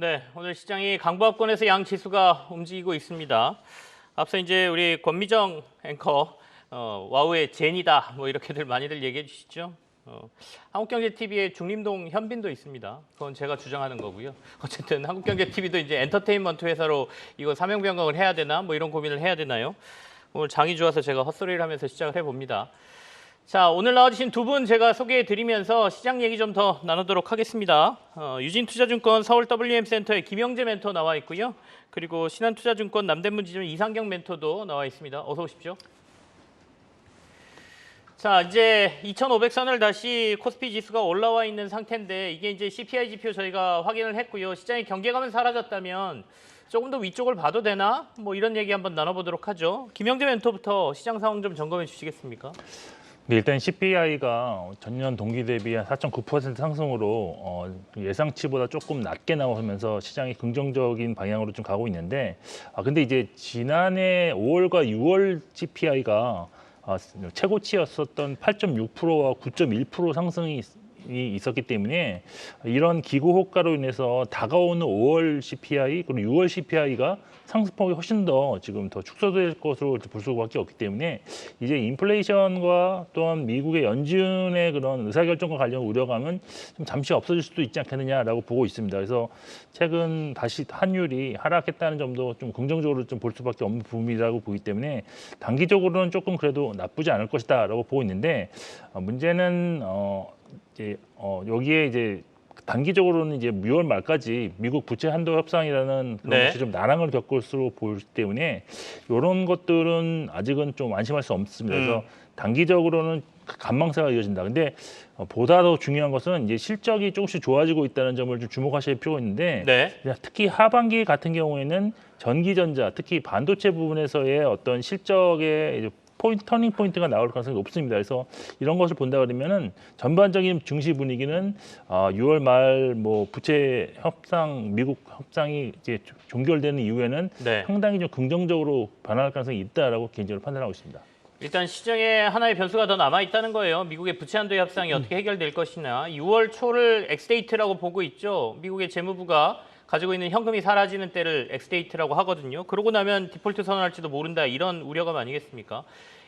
네, 오늘 시장이 강보합권에서 양 지수가 움직이고 있습니다. 앞서 이제 우리 권미정 앵커 어, 와우의 제니다 뭐 이렇게들 많이들 얘기해 주시죠. 어, 한국경제TV에 중림동 현빈도 있습니다. 그건 제가 주장하는 거고요. 어쨌든 한국경제TV도 이제 엔터테인먼트 회사로 이거 사명 변경을 해야 되나 뭐 이런 고민을 해야 되나요? 오늘 장이 좋아서 제가 헛소리를 하면서 시작을 해봅니다. 자, 오늘 나와주신 두 분 제가 소개해 드리면서 시장 얘기 좀 더 나누도록 하겠습니다. 어, 유진투자증권 서울 WM센터의 김영재 멘토 나와 있고요. 그리고 신한투자증권 남대문 지점 이상경 멘토도 나와 있습니다. 어서 오십시오. 자, 이제 2,500선을 다시 코스피 지수가 올라와 있는 상태인데 이게 이제 CPI 지표 저희가 확인을 했고요. 시장의 경계감은 사라졌다면 조금 더 위쪽을 봐도 되나? 뭐 이런 얘기 한번 나눠보도록 하죠. 김영재 멘토부터 시장 상황 좀 점검해 주시겠습니까? 네, 일단 CPI가 전년 동기 대비 한 4.9% 상승으로 어, 예상치보다 조금 낮게 나오면서 시장이 긍정적인 방향으로 좀 가고 있는데 아 근데 이제 지난해 5월과 6월 CPI가 아, 최고치였었던 8.6%와 9.1% 상승이 있- 이 있었기 때문에 이런 기고 효과로 인해서 다가오는 5월 CPI 그리고 6월 CPI가 상승폭이 훨씬 더 지금 더 축소될 것으로 볼 수밖에 없기 때문에 이제 인플레이션과 또한 미국의 연준의 그런 의사결정과 관련 우려감은 좀 잠시 없어질 수도 있지 않겠느냐라고 보고 있습니다. 그래서 최근 다시 환율이 하락했다는 점도 좀 긍정적으로 좀 볼 수밖에 없는 부분이라고 보기 때문에 단기적으로는 조금 그래도 나쁘지 않을 것이다라고 보고 있는데 어, 문제는 어 이제 어 여기에 이제 단기적으로는 이제 6월 말까지 미국 부채 한도 협상이라는 그런 네. 것이 좀 난항을 겪을 것으로 보이기 때문에 이런 것들은 아직은 좀 안심할 수 없습니다. 그래서 음. 단기적으로는 간망세가 이어진다. 근데 어, 보다 더 중요한 것은 이제 실적이 조금씩 좋아지고 있다는 점을 좀 주목하실 필요가 있는데 네. 특히 하반기 같은 경우에는 전기전자, 특히 반도체 부분에서의 어떤 실적의 이제 포인트, 터닝 포인트가 나올 가능성이 높습니다. 그래서 이런 것을 본다 그러면은 전반적인 증시 분위기는 아, 6월 말 뭐 부채 협상, 미국 협상이 이제 종결되는 이후에는 네. 상당히 좀 긍정적으로 변할 가능성이 있다라고 개인적으로 판단하고 있습니다. 일단 시장에 하나의 변수가 더 남아 있다는 거예요. 미국의 부채 한도 협상이 어떻게 해결될 것이냐. 6월 초를 엑스데이트라고 보고 있죠. 미국의 재무부가 가지고 있는 현금이 사라지는 때를 엑스데이트라고 하거든요. 그러고 나면 디폴트 선언할지도 모른다 이런 우려감 아니겠습니까?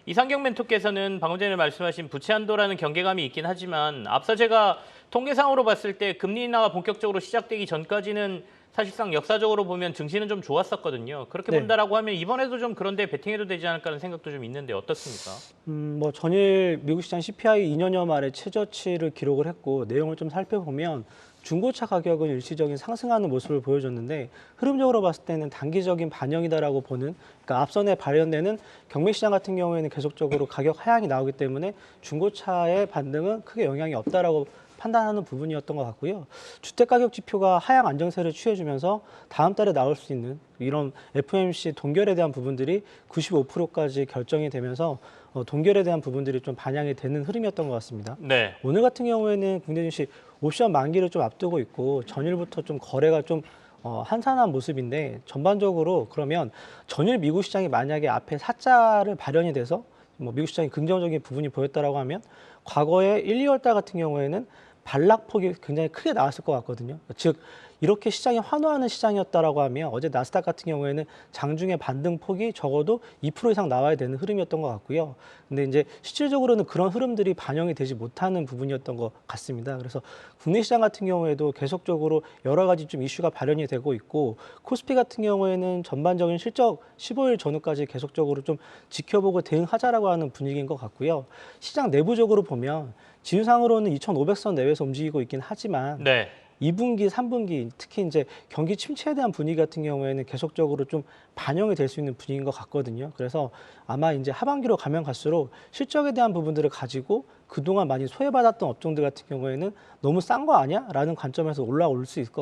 이상경 멘토께서는 방금 전에 말씀하신 부채 한도라는 경계감이 있긴 하지만 앞서 제가 통계상으로 봤을 때 금리 인하가 본격적으로 시작되기 전까지는 사실상 역사적으로 보면 증시는 좀 좋았었거든요. 그렇게 네. 본다라고 하면 이번에도 좀 그런데 베팅해도 되지 않을까 하는 생각도 좀 있는데 어떻습니까? 음, 뭐 전일 미국 시장 CPI 2년여 만에 최저치를 기록을 했고 내용을 좀 살펴보면 중고차 가격은 일시적인 상승하는 모습을 보여줬는데 흐름적으로 봤을 때는 단기적인 반영이다라고 보는 그러니까 앞선에 발현되는 경매 시장 같은 경우에는 계속적으로 가격 하향이 나오기 때문에 중고차의 반등은 크게 영향이 없다라고 판단하는 부분이었던 것 같고요. 주택 가격 지표가 하향 안정세를 취해주면서 다음 달에 나올 수 있는 이런 FMC 동결에 대한 부분들이 95%까지 결정이 되면서 어, 동결에 대한 부분들이 좀 반영이 되는 흐름이었던 것 같습니다. 네. 오늘 같은 경우에는 국내 증시 옵션 만기를 좀 앞두고 있고 전일부터 좀 거래가 좀 어, 한산한 모습인데 전반적으로 그러면 전일 미국 시장이 만약에 앞에 사자를 발현이 돼서 뭐 미국 시장이 긍정적인 부분이 보였다라고 하면 과거에 1, 2월 달 같은 경우에는 반락폭이 굉장히 크게 나왔을 것 같거든요. 즉 이렇게 시장이 환호하는 시장이었다라고 하면 어제 나스닥 같은 경우에는 장중에 반등 폭이 적어도 2% 이상 나와야 되는 흐름이었던 것 같고요. 근데 이제 실질적으로는 그런 흐름들이 반영이 되지 못하는 부분이었던 것 같습니다. 그래서 국내 시장 같은 경우에도 계속적으로 여러 가지 좀 이슈가 발현이 되고 있고 코스피 같은 경우에는 전반적인 실적 15일 전후까지 계속적으로 좀 지켜보고 대응하자라고 하는 분위기인 것 같고요. 시장 내부적으로 보면 지수상으로는 2,500선 내외에서 움직이고 있긴 하지만 네. 2분기, 3분기 특히 이제 경기 침체에 대한 분위기 같은 경우에는 계속적으로 좀 반영이 될 수 있는 분위기인 것 같거든요. 그래서 아마 이제 하반기로 가면 갈수록 실적에 대한 부분들을 가지고 그동안 많이 소외받았던 업종들 같은 경우에는 너무 싼 거 아니야? 라는 관점에서 올라올 수 있을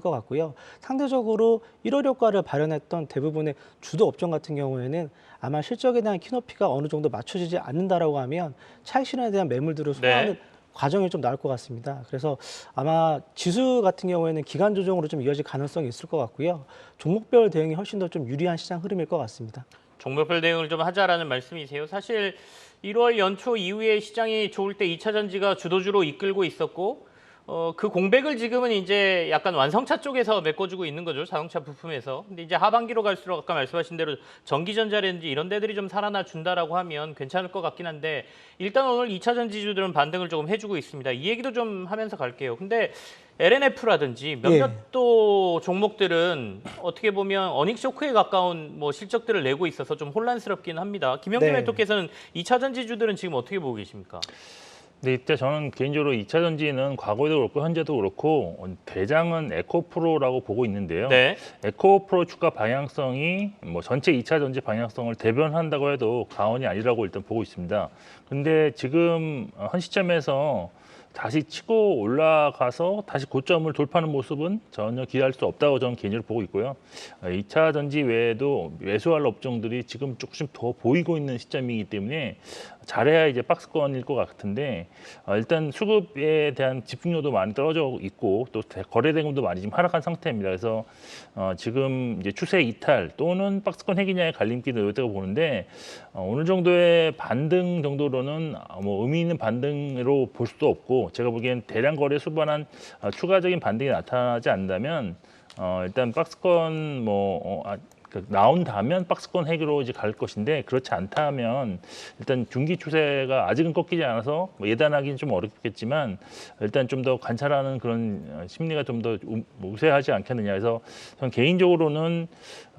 것, 같고요. 상대적으로 1월 효과를 발현했던 대부분의 주도 업종 같은 경우에는 아마 실적에 대한 키높이가 어느 정도 맞춰지지 않는다라고 하면 차익 실현에 대한 매물들을 소화하는 네. 과정이 좀 나올 것 같습니다. 그래서 아마 지수 같은 경우에는 기간 조정으로 좀 이어질 가능성이 있을 것 같고요. 종목별 대응이 훨씬 더 좀 유리한 시장 흐름일 것 같습니다. 종목별 대응을 좀 하자라는 말씀이세요. 사실 1월 연초 이후에 시장이 좋을 때 2차 전지가 주도주로 이끌고 있었고 어, 그 공백을 지금은 이제 약간 완성차 쪽에서 메꿔주고 있는 거죠. 자동차 부품에서. 근데 이제 하반기로 갈수록 아까 말씀하신 대로 전기전자라든지 이런 데들이 좀 살아나 준다라고 하면 괜찮을 것 같긴 한데 일단 오늘 2차 전지주들은 반등을 조금 해주고 있습니다. 이 얘기도 좀 하면서 갈게요. 근데 LNF라든지 몇몇 예. 또 종목들은 어떻게 보면 어닝 쇼크에 가까운 뭐 실적들을 내고 있어서 좀 혼란스럽긴 합니다. 김영재 네. 멘토께서는 2차 전지주들은 지금 어떻게 보고 계십니까? 근데 이때 저는 개인적으로 2차 전지는 과거에도 그렇고 현재도 그렇고 어, 대장은 에코프로라고 보고 있는데요. 네. 에코프로 주가 방향성이 뭐 전체 2차 전지 방향성을 대변한다고 해도 과언이 아니라고 일단 보고 있습니다. 근데 지금 어, 현 시점에서 다시 치고 올라가서 다시 고점을 돌파하는 모습은 전혀 기대할 수 없다고 저는 개인적으로 보고 있고요. 어, 2차 전지 외에도 매수할 업종들이 지금 조금씩 더 보이고 있는 시점이기 때문에 잘해야 이제 박스권일 것 같은데 어, 일단 수급에 대한 집중도도 많이 떨어져 있고 또 대- 거래 대금도 많이 지금 하락한 상태입니다. 그래서 어, 지금 이제 추세 이탈 또는 박스권 핵이냐의 갈림길을 놓였다고 보는데 어, 어느 정도의 반등 정도로는 어, 뭐 의미 있는 반등으로 볼 수도 없고 제가 보기엔 대량 거래 수반한 어, 추가적인 반등이 나타나지 않는다면 어, 일단 박스권 뭐 어, 아, 그 나온다면 박스권 핵으로 이제 갈 것인데 그렇지 않다면 일단 중기 추세가 아직은 꺾이지 않아서 뭐 예단하기는 좀 어렵겠지만 일단 좀 더 관찰하는 그런 어, 심리가 좀 더 우세하지 않겠느냐 해서 저는 개인적으로는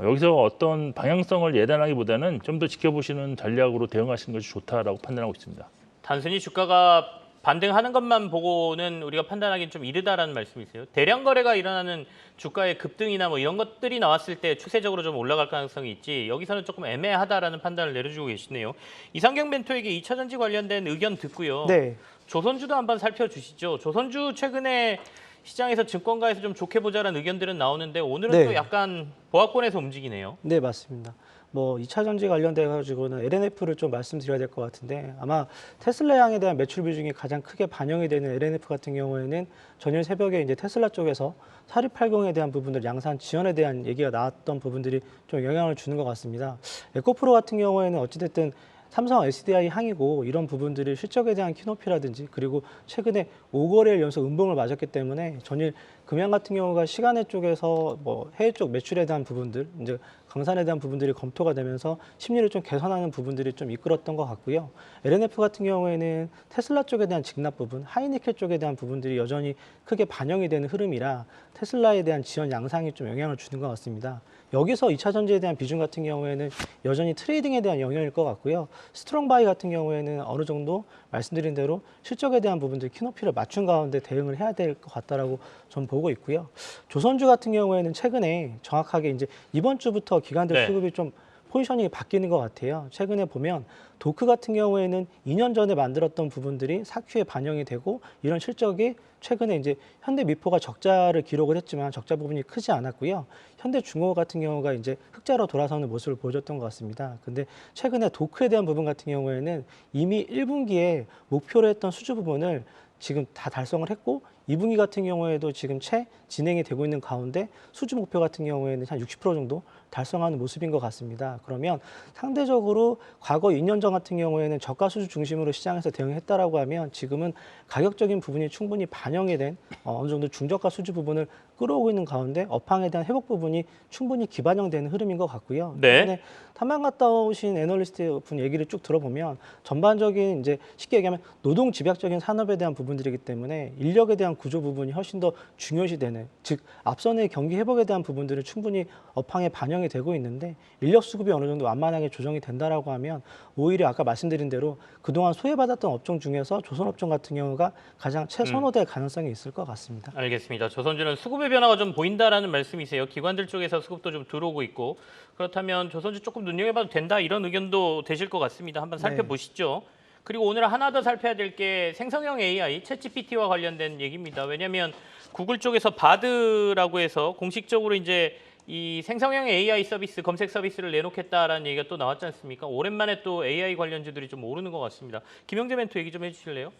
여기서 어떤 방향성을 예단하기보다는 좀 더 지켜보시는 전략으로 대응하시는 것이 좋다라고 판단하고 있습니다. 단순히 주가가 반등하는 것만 보고는 우리가 판단하기는 좀 이르다라는 말씀이세요. 대량 거래가 일어나는 주가의 급등이나 뭐 이런 것들이 나왔을 때 추세적으로 좀 올라갈 가능성이 있지 여기서는 조금 애매하다라는 판단을 내려주고 계시네요. 이상경 멘토에게 2차 전지 관련된 의견 듣고요. 네. 조선주도 한번 살펴주시죠. 조선주 최근에 시장에서 증권가에서 좀 좋게 보자라는 의견들은 나오는데 오늘은 네. 또 약간 보합권에서 움직이네요. 네, 맞습니다. 뭐 2차 전지 관련돼 가지고는 LNF를 좀 말씀드려야 될 것 같은데 아마 테슬라 양에 대한 매출 비중이 가장 크게 반영이 되는 LNF 같은 경우에는 전일 새벽에 이제 테슬라 쪽에서 사립80에 대한 부분들 양산 지연에 대한 얘기가 나왔던 부분들이 좀 영향을 주는 것 같습니다. 에코프로 같은 경우에는 어찌됐든 삼성 SDI 항이고 이런 부분들이 실적에 대한 키높이라든지 그리고 최근에 5거래일 연속 음봉을 맞았기 때문에 전일 금양 같은 경우가 시간의 쪽에서 뭐 해외 쪽 매출에 대한 부분들 이제 강산에 대한 부분들이 검토가 되면서 심리를 좀 개선하는 부분들이 좀 이끌었던 것 같고요. LNF 같은 경우에는 테슬라 쪽에 대한 직납 부분, 하이니켈 쪽에 대한 부분들이 여전히 크게 반영이 되는 흐름이라 테슬라에 대한 지연 양상이 좀 영향을 주는 것 같습니다. 여기서 2차 전지에 대한 비중 같은 경우에는 여전히 트레이딩에 대한 영역일 것 같고요. 스트롱바이 같은 경우에는 어느 정도 말씀드린 대로 실적에 대한 부분들 키높이를 맞춘 가운데 대응을 해야 될 것 같다라고 전 보고 있고요. 조선주 같은 경우에는 최근에 정확하게 이제 이번 주부터 기관들 네. 수급이 좀 포지셔닝이 바뀌는 것 같아요. 최근에 보면 도크 같은 경우에는 2년 전에 만들었던 부분들이 사큐에 반영이 되고 이런 실적이 최근에 이제 현대 미포가 적자를 기록을 했지만 적자 부분이 크지 않았고요. 현대 중공업 같은 경우가 이제 흑자로 돌아서는 모습을 보여줬던 것 같습니다. 근데 최근에 도크에 대한 부분 같은 경우에는 이미 1분기에 목표로 했던 수주 부분을 지금 다 달성을 했고 2분기 같은 경우에도 지금 채 진행이 되고 있는 가운데 수주 목표 같은 경우에는 한 60% 정도 달성하는 모습인 것 같습니다. 그러면 상대적으로 과거 2년 전 같은 경우에는 저가 수주 중심으로 시장에서 대응했다라고 하면 지금은 가격적인 부분이 충분히 반영이 된 어, 어느 정도 중저가 수주 부분을 끌어오고 있는 가운데 업황에 대한 회복 부분이 충분히 기반영되는 흐름인 것 같고요. 네. 탐방 갔다 오신 애널리스트 분 얘기를 쭉 들어보면 전반적인 이제 쉽게 얘기하면 노동 집약적인 산업에 대한 부분들이기 때문에 인력에 대한 구조 부분이 훨씬 더 중요시 되는 즉 앞선의 경기 회복에 대한 부분들은 충분히 업황에 반영이 되고 있는데 인력 수급이 어느 정도 완만하게 조정이 된다라고 하면 오히려 아까 말씀드린 대로 그동안 소외받았던 업종 중에서 조선업종 같은 경우가 가장 최선호될 가능성이 있을 것 같습니다. 알겠습니다. 조선주는 수급의 변화가 좀 보인다라는 말씀이세요. 기관들 쪽에서 수급도 좀 들어오고 있고 그렇다면 조선주 조금 눈여겨봐도 된다 이런 의견도 되실 것 같습니다. 한번 살펴보시죠. 그리고 오늘 하나 더 살펴야 될 게 생성형 AI, 챗GPT와 관련된 얘기입니다. 왜냐하면 구글 쪽에서 바드라고 해서 공식적으로 이제 이 생성형 AI 서비스 검색 서비스를 내놓겠다라는 얘기가 또 나왔지 않습니까? 오랜만에 또 AI 관련주들이 좀 오르는 것 같습니다. 김영재 멘토 얘기 좀 해주실래요?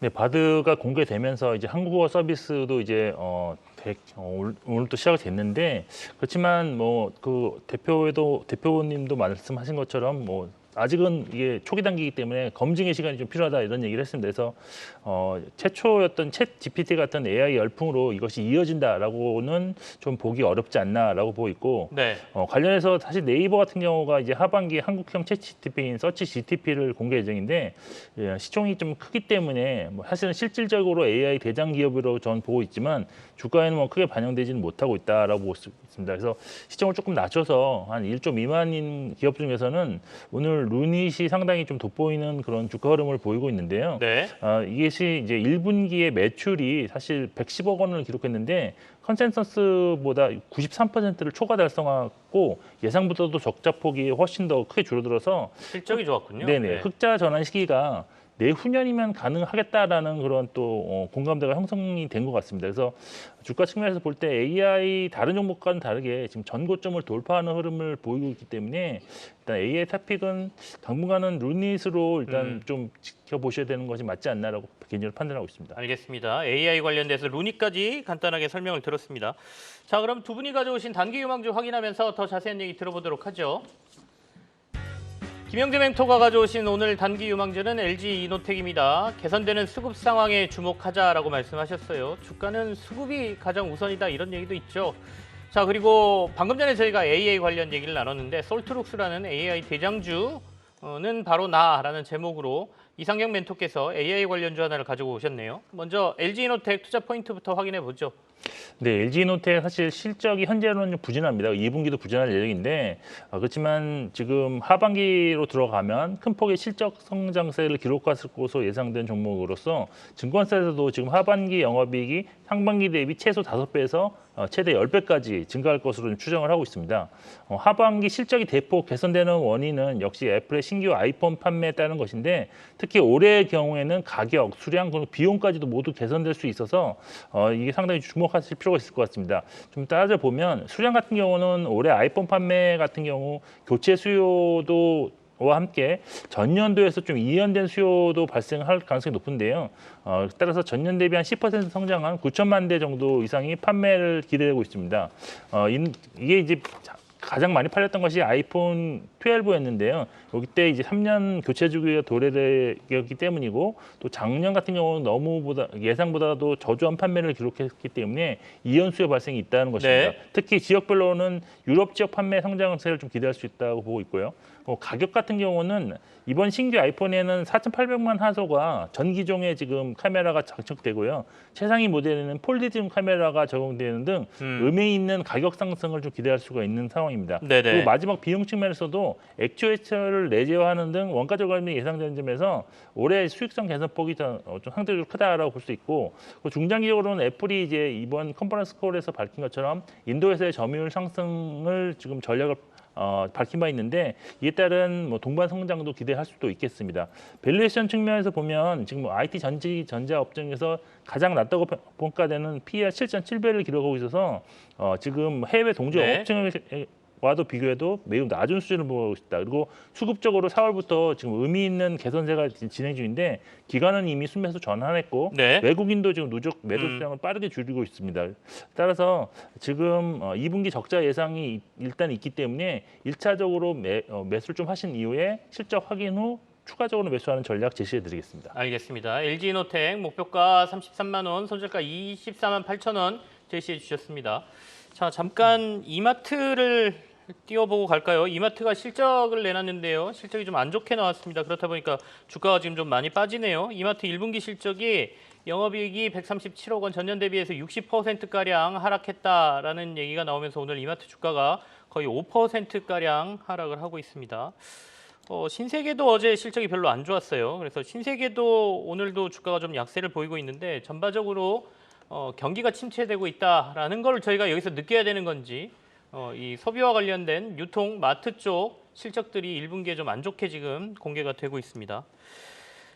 네, 바드가 공개되면서 이제 한국어 서비스도 이제 어, 대- 어, 올- 오늘 또 시작이 됐는데 그렇지만 뭐 그 대표에도 대표님도 말씀하신 것처럼 뭐 아직은 이게 초기 단계이기 때문에 검증의 시간이 좀 필요하다 이런 얘기를 했습니다. 그래서 어, 최초였던 챗 GPT 같은 AI 열풍으로 이것이 이어진다라고는 좀 보기 어렵지 않나라고 보고 있고 네. 어, 관련해서 사실 네이버 같은 경우가 이제 하반기 한국형 챗 GTP인 서치 GTP를 공개 예정인데 예, 시총이 좀 크기 때문에 뭐 사실은 실질적으로 AI 대장 기업으로 전 보고 있지만 주가에는 뭐 크게 반영되지는 못하고 있다라고 볼수 있습니다. 그래서 시총을 조금 낮춰서 한 1조 미만인 기업 중에서는 오늘 루닛이 상당히 좀 돋보이는 그런 주가 흐름을 보이고 있는데요. 네. 아, 이것이 이제 1분기의 매출이 사실 110억 원을 기록했는데 컨센서스보다 93%를 초과 달성하고 예상보다도 적자 폭이 훨씬 더 크게 줄어들어서 실적이 좋았군요. 네네 네. 흑자 전환 시기가 내후년이면 가능하겠다라는 그런 또 어, 공감대가 형성이 된 것 같습니다. 그래서 주가 측면에서 볼 때 AI 다른 종목과는 다르게 지금 전고점을 돌파하는 흐름을 보이고 있기 때문에 일단 AI 타픽은 당분간은 루닛으로 일단 음. 좀 지켜보셔야 되는 것이 맞지 않나라고 개인적으로 판단하고 있습니다. 알겠습니다. AI 관련돼서 루니까지 간단하게 설명을 들었습니다. 자, 그럼 두 분이 가져오신 단기 유망주 확인하면서 더 자세한 얘기 들어보도록 하죠. 김영재 멘토가 가져오신 오늘 단기 유망주는 LG 이노텍입니다. 개선되는 수급 상황에 주목하자라고 말씀하셨어요. 주가는 수급이 가장 우선이다 이런 얘기도 있죠. 자 그리고 방금 전에 저희가 AI 관련 얘기를 나눴는데 솔트룩스라는 AI 대장주는 바로 나라는 제목으로 이상경 멘토께서 AI 관련주 하나를 가지고 오셨네요. 먼저 LG 이노텍 투자 포인트부터 확인해 보죠. 네, LG노텍 사실 실적이 현재로는 좀 부진합니다. 2분기도 부진할 예정인데 어, 그렇지만 지금 하반기로 들어가면 큰 폭의 실적 성장세를 기록할 것으로 예상된 종목으로서 증권사에서도 지금 하반기 영업이익이 상반기 대비 최소 5배에서 어, 최대 10배까지 증가할 것으로 좀 추정을 하고 있습니다. 어, 하반기 실적이 대폭 개선되는 원인은 역시 애플의 신규 아이폰 판매에 따른 것인데 특히 올해의 경우에는 가격, 수량, 그리고 비용까지도 모두 개선될 수 있어서 어, 이게 상당히 주목하실 필요가 있을 것 같습니다. 좀 따져 보면 수량 같은 경우는 올해 아이폰 판매 같은 경우 교체 수요도 와 함께 전년도에서 좀 이연된 수요도 발생할 가능성이 높은데요. 어, 따라서 전년 대비 한 10% 성장한 9천만 대 정도 이상이 판매를 기대되고 있습니다. 어, 인- 이게 이제 자- 가장 많이 팔렸던 것이 아이폰 12였는데요. 여기 때 이제 3년 교체 주기가 도래되었기 때문이고 또 작년 같은 경우는 너무보다 예상보다도 저조한 판매를 기록했기 때문에 이연 수요 발생이 있다는 것입니다. 네. 특히 지역별로는 유럽 지역 판매 성장세를 좀 기대할 수 있다고 보고 있고요. 어, 가격 같은 경우는 이번 신규 아이폰에는 4,800만 화소가 전 기종에 지금 카메라가 장착되고요. 최상위 모델에는 폴리즘 카메라가 적용되는 등 음. 의미 있는 가격 상승을 좀 기대할 수가 있는 상황입니다. 네네. 그리고 마지막 비용 측면에서도 액추에이터를 내재화하는 등 원가 절감이 예상되는 점에서 올해 수익성 개선폭이 좀, 어, 좀 상대적으로 크다라고 볼 수 있고 그 중장기적으로는 애플이 이제 이번 컨퍼런스 콜에서 밝힌 것처럼 인도에서의 점유율 상승을 지금 전략을 어, 밝힌 바 있는데 이에 따른 뭐 동반 성장도 기대할 수도 있겠습니다. 밸류에이션 측면에서 보면 지금 뭐 IT 전지 전자 업종에서 가장 낮다고 평- 평가되는 PER 7.7배를 기록하고 있어서 어, 지금 해외 동지 네. 업종 와도 비교해도 매우 낮은 수준을 보고 있다. 그리고 수급적으로 4월부터 지금 의미 있는 개선세가 지- 진행 중인데 기관은 이미 순매수 전환했고 네. 외국인도 지금 누적 매도 음. 수량을 빠르게 줄이고 있습니다. 따라서 지금 어, 2분기 적자 예상이 이- 일단 있기 때문에 일차적으로 매, 어, 매수를 좀 하신 이후에 실적 확인 후 추가적으로 매수하는 전략 제시해 드리겠습니다. 알겠습니다. LG 이노텍 목표가 33만 원, 손절가 24만 8천 원 제시해 주셨습니다. 자, 잠깐 이마트를 띄워보고 갈까요? 이마트가 실적을 내놨는데요. 실적이 좀 안 좋게 나왔습니다. 그렇다 보니까 주가가 지금 좀 많이 빠지네요. 이마트 1분기 실적이 영업이익이 137억 원 전년 대비해서 60%가량 하락했다라는 얘기가 나오면서 오늘 이마트 주가가 거의 5%가량 하락을 하고 있습니다. 어, 신세계도 어제 실적이 별로 안 좋았어요. 그래서 신세계도 오늘도 주가가 좀 약세를 보이고 있는데 전반적으로 어, 경기가 침체되고 있다라는 걸 저희가 여기서 느껴야 되는 건지 어, 이 소비와 관련된 유통 마트 쪽 실적들이 1분기에 좀 안 좋게 지금 공개가 되고 있습니다.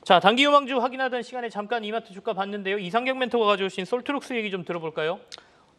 자, 단기 유망주 확인하던 시간에 잠깐 이마트 주가 봤는데요. 이상경 멘토가 가져오신 솔트룩스 얘기 좀 들어볼까요?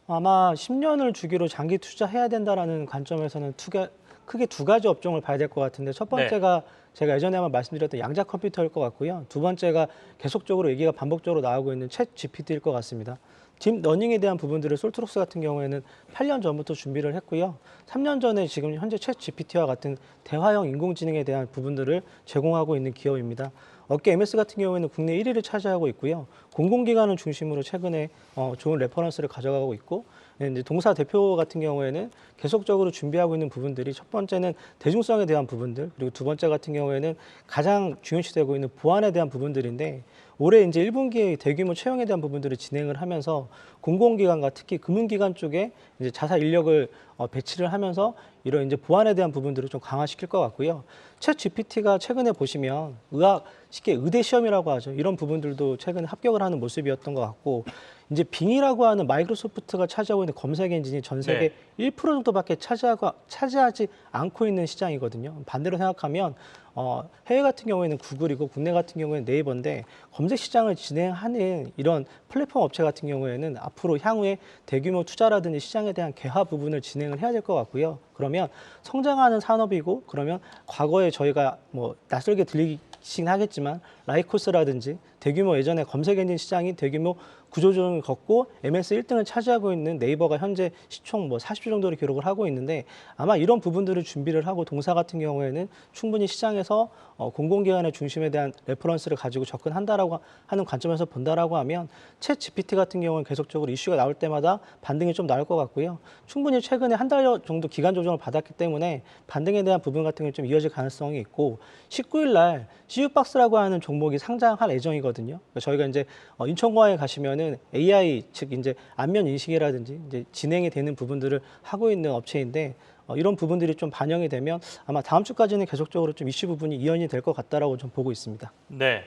아마 10년을 주기로 장기 투자해야 된다라는 관점에서는 투가, 크게 두 가지 업종을 봐야 될 것 같은데 첫 번째가 제가 예전에 한번 말씀드렸던 양자 컴퓨터일 것 같고요. 두 번째가 계속적으로 얘기가 반복적으로 나오고 있는 챗 GPT일 것 같습니다. 딥 러닝에 대한 부분들을 솔트록스 같은 경우에는 8년 전부터 준비를 했고요. 3년 전에 지금 현재 챗 GPT와 같은 대화형 인공지능에 대한 부분들을 제공하고 있는 기업입니다. 업계 MS 같은 경우에는 국내 1위를 차지하고 있고요. 공공기관을 중심으로 최근에 어, 좋은 레퍼런스를 가져가고 있고 네, 이제 동사 대표 같은 경우에는 계속적으로 준비하고 있는 부분들이 첫 번째는 대중성에 대한 부분들 그리고 두 번째 같은 경우에는 가장 중요시되고 있는 보안에 대한 부분들인데 올해 이제 1분기에 대규모 채용에 대한 부분들을 진행을 하면서 공공기관과 특히 금융기관 쪽에 이제 자사 인력을 어, 배치를 하면서 이런 이제 보안에 대한 부분들을 좀 강화시킬 것 같고요. 챗 GPT가 최근에 보시면 의학 쉽게 의대 시험이라고 하죠. 이런 부분들도 최근에 합격을 하는 모습이었던 것 같고 이제 빙이라고 하는 마이크로소프트가 차지하고 있는 검색 엔진이 전 세계 1% 정도밖에 차지하고 차지하지 않고 있는 시장이거든요. 반대로 생각하면 어, 해외 같은 경우에는 구글이고 국내 같은 경우에는 네이버인데 검색 시장을 진행하는 이런 플랫폼 업체 같은 경우에는 앞으로 향후에 대규모 투자라든지 시장에 대한 개화 부분을 진행을 해야 될 것 같고요. 그러면 성장하는 산업이고 그러면 과거에 저희가 뭐 낯설게 들리긴 하겠지만 라이코스라든지 대규모 예전에 검색 엔진 시장이 대규모 구조조정을 걷고 MS 1등을 차지하고 있는 네이버가 현재 시총 뭐 40조 정도를 기록을 하고 있는데 아마 이런 부분들을 준비를 하고 동사 같은 경우에는 충분히 시장에서 어, 공공기관의 중심에 대한 레퍼런스를 가지고 접근한다라고 하는 관점에서 본다라고 하면 챗 GPT 같은 경우는 계속적으로 이슈가 나올 때마다 반등이 좀 나올 것 같고요. 충분히 최근에 한 달 정도 기간 조정을 받았기 때문에 반등에 대한 부분 같은 게 좀 이어질 가능성이 있고 19일 날 CU박스라고 하는 종목이 상장할 예정이거든요. 그러니까 저희가 이제 어, 인천공항에 가시면은 AI 즉 이제 안면 인식이라든지 이제 진행이 되는 부분들을 하고 있는 업체인데 어, 이런 부분들이 좀 반영이 되면 아마 다음 주까지는 계속적으로 좀 이슈 부분이 이연이 될 것 같다라고 좀 보고 있습니다. 네.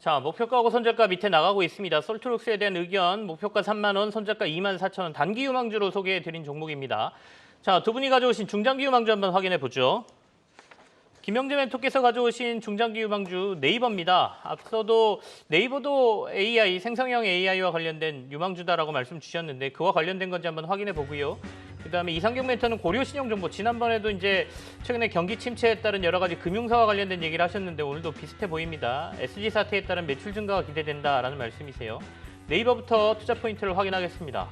자, 목표가하고 손절가 밑에 나가고 있습니다. 솔트룩스에 대한 의견, 목표가 3만 원, 손절가 2만 4천 원, 단기 유망주로 소개해 드린 종목입니다. 자, 두 분이 가져오신 중장기 유망주 한번 확인해 보죠. 김영재 멘토께서 가져오신 중장기 유망주 네이버입니다. 앞서도 네이버도 AI, 생성형 AI와 관련된 유망주다라고 말씀 주셨는데 그와 관련된 건지 한번 확인해 보고요. 그다음에 이상경 멘토는 고려 신용정보 지난번에도 이제 최근에 경기 침체에 따른 여러 가지 금융사와 관련된 얘기를 하셨는데 오늘도 비슷해 보입니다. SG 사태에 따른 매출 증가가 기대된다라는 말씀이세요. 네이버부터 투자 포인트를 확인하겠습니다.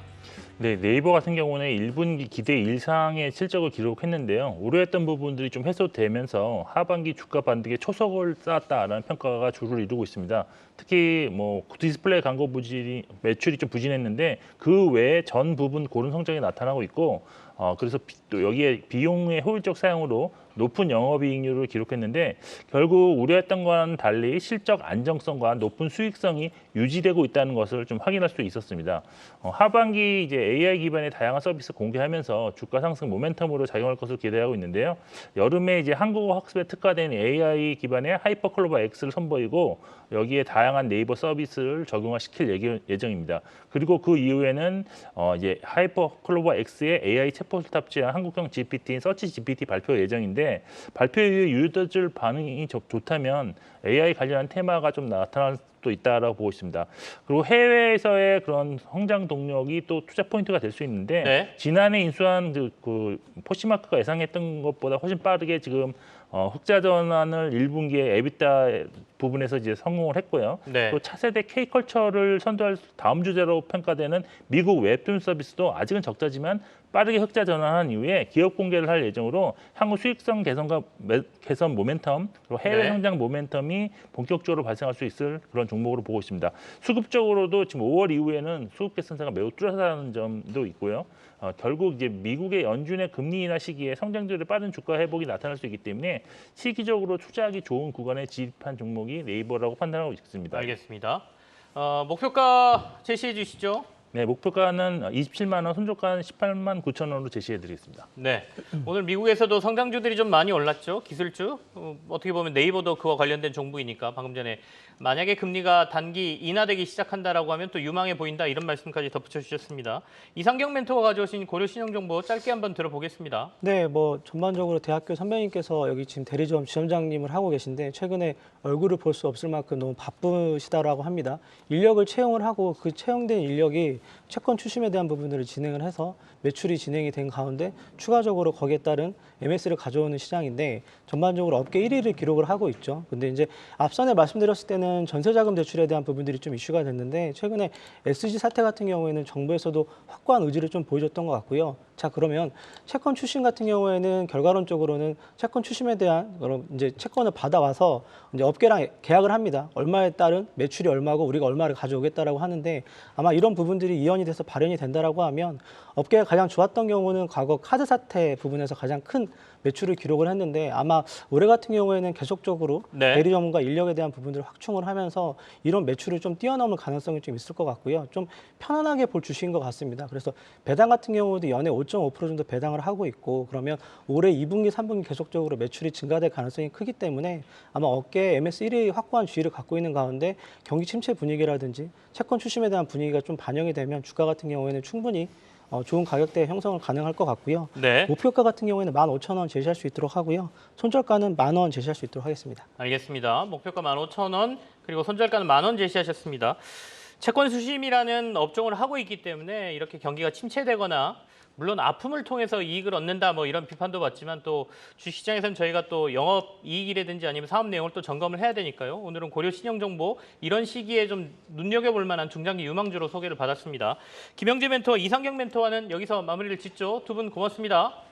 네, 네이버 같은 경우는 1분기 기대 이상의 실적을 기록했는데요. 우려했던 부분들이 좀 해소되면서 하반기 주가 반등에 초석을 쌓았다라는 평가가 주를 이루고 있습니다. 특히 뭐 디스플레이 광고 부진이 매출이 좀 부진했는데 그 외에 전 부분 고른 성장이 나타나고 있고 어 그래서 비- 또 여기에 비용의 효율적 사용으로 높은 영업이익률을 기록했는데 결국 우려했던 거와는 달리 실적 안정성과 높은 수익성이 유지되고 있다는 것을 좀 확인할 수 있었습니다. 어, 하반기 이제 AI 기반의 다양한 서비스 공개하면서 주가 상승 모멘텀으로 작용할 것을 기대하고 있는데요. 여름에 이제 한국어 학습에 특화된 AI 기반의 하이퍼클로버 X를 선보이고 여기에 다양한 네이버 서비스를 적용화시킬 예정입니다. 그리고 그 이후에는 어 이제 하이퍼 클로버 X의 AI 챗봇을 탑재한 한국형 GPT인 서치 GPT 발표 예정인데 발표 이후에 유저들 반응이 좋- 좋다면 AI 관련한 테마가 좀 나타날 수도 있다라고 보고 있습니다. 그리고 해외에서의 그런 성장 동력이 또 투자 포인트가 될 수 있는데 네. 지난해 인수한 그, 그 포시마크가 예상했던 것보다 훨씬 빠르게 지금 어, 흑자 전환을 1분기에 에비타 부분에서 이제 성공을 했고요. 네. 또 차세대 K컬처를 선도할 다음 주제로 평가되는 미국 웹툰 서비스도 아직은 적자지만 빠르게 흑자 전환한 이후에 기업 공개를 할 예정으로 향후 수익성 개선과 매- 개선 모멘텀 그리고 해외 네. 성장 모멘텀이 본격적으로 발생할 수 있을 그런 종목으로 보고 있습니다. 수급적으로도 지금 5월 이후에는 수급 개선세가 매우 뚜렷하다는 점도 있고요. 어, 결국 이제 미국의 연준의 금리 인하 시기에 성장률의 빠른 주가 회복이 나타날 수 있기 때문에 시기적으로 투자하기 좋은 구간에 진입한 종목 이 네이버라고 판단하고 있습니다. 알겠습니다. 어, 목표가 제시해 주시죠. 네, 목표가는 27만 원, 손절가는 18만 9천 원으로 제시해 드리겠습니다. 네. 오늘 미국에서도 성장주들이 좀 많이 올랐죠. 기술주. 어, 어떻게 보면 네이버도 그와 관련된 종목이니까 방금 전에 만약에 금리가 단기 인하되기 시작한다라고 하면 또 유망해 보인다 이런 말씀까지 덧붙여 주셨습니다. 이상경 멘토가 가져오신 고려 신용 정보 짧게 한번 들어보겠습니다. 네, 뭐 전반적으로 대학교 선배님께서 여기 지금 대리점 지점장님을 하고 계신데 최근에 얼굴을 볼 수 없을 만큼 너무 바쁘시다라고 합니다. 인력을 채용을 하고 그 채용된 인력이 채권 추심에 대한 부분들을 진행을 해서 매출이 진행이 된 가운데 추가적으로 거기에 따른 MS를 가져오는 시장인데 전반적으로 업계 1위를 기록을 하고 있죠. 근데 이제 앞선에 말씀드렸을 때는 전세자금 대출에 대한 부분들이 좀 이슈가 됐는데 최근에 SG 사태 같은 경우에는 정부에서도 확고한 의지를 좀 보여줬던 것 같고요. 자 그러면 채권 출신 같은 경우에는 결과론적으로는 채권 출심에 대한 그런 이제 채권을 받아와서 이제 업계랑 계약을 합니다. 얼마에 따른 매출이 얼마고 우리가 얼마를 가져오겠다라고 하는데 아마 이런 부분들이 이연이 돼서 발현이 된다라고 하면 업계가 가장 좋았던 경우는 과거 카드 사태 부분에서 가장 큰 매출을 기록을 했는데 아마 올해 같은 경우에는 계속적으로 네. 대리 전문가 인력에 대한 부분들을 확충을 하면서 이런 매출을 좀 뛰어넘을 가능성이 좀 있을 것 같고요. 좀 편안하게 볼 주식인 것 같습니다. 그래서 배당 같은 경우도 연에 5.5% 정도 배당을 하고 있고 그러면 올해 2분기, 3분기 계속적으로 매출이 증가될 가능성이 크기 때문에 아마 업계 MS 1위 확고한 주의를 갖고 있는 가운데 경기 침체 분위기라든지 채권 출심에 대한 분위기가 좀 반영이 되면 주가 같은 경우에는 충분히 어, 좋은 가격대 형성을 가능할 것 같고요. 네. 목표가 같은 경우에는 15,000원 제시할 수 있도록 하고요. 손절가는 만 원 제시할 수 있도록 하겠습니다. 알겠습니다. 목표가 15,000원 그리고 손절가는 만 원 제시하셨습니다. 채권 수심이라는 업종을 하고 있기 때문에 이렇게 경기가 침체되거나 물론 아픔을 통해서 이익을 얻는다 뭐 이런 비판도 받지만 또 주시장에서는 저희가 또 영업 이익이라든지 아니면 사업 내용을 또 점검을 해야 되니까요. 오늘은 고려 신용 정보 이런 시기에 좀 눈여겨볼 만한 중장기 유망주로 소개를 받았습니다. 김영재 멘토, 이상경 멘토와는 여기서 마무리를 짓죠. 두 분 고맙습니다.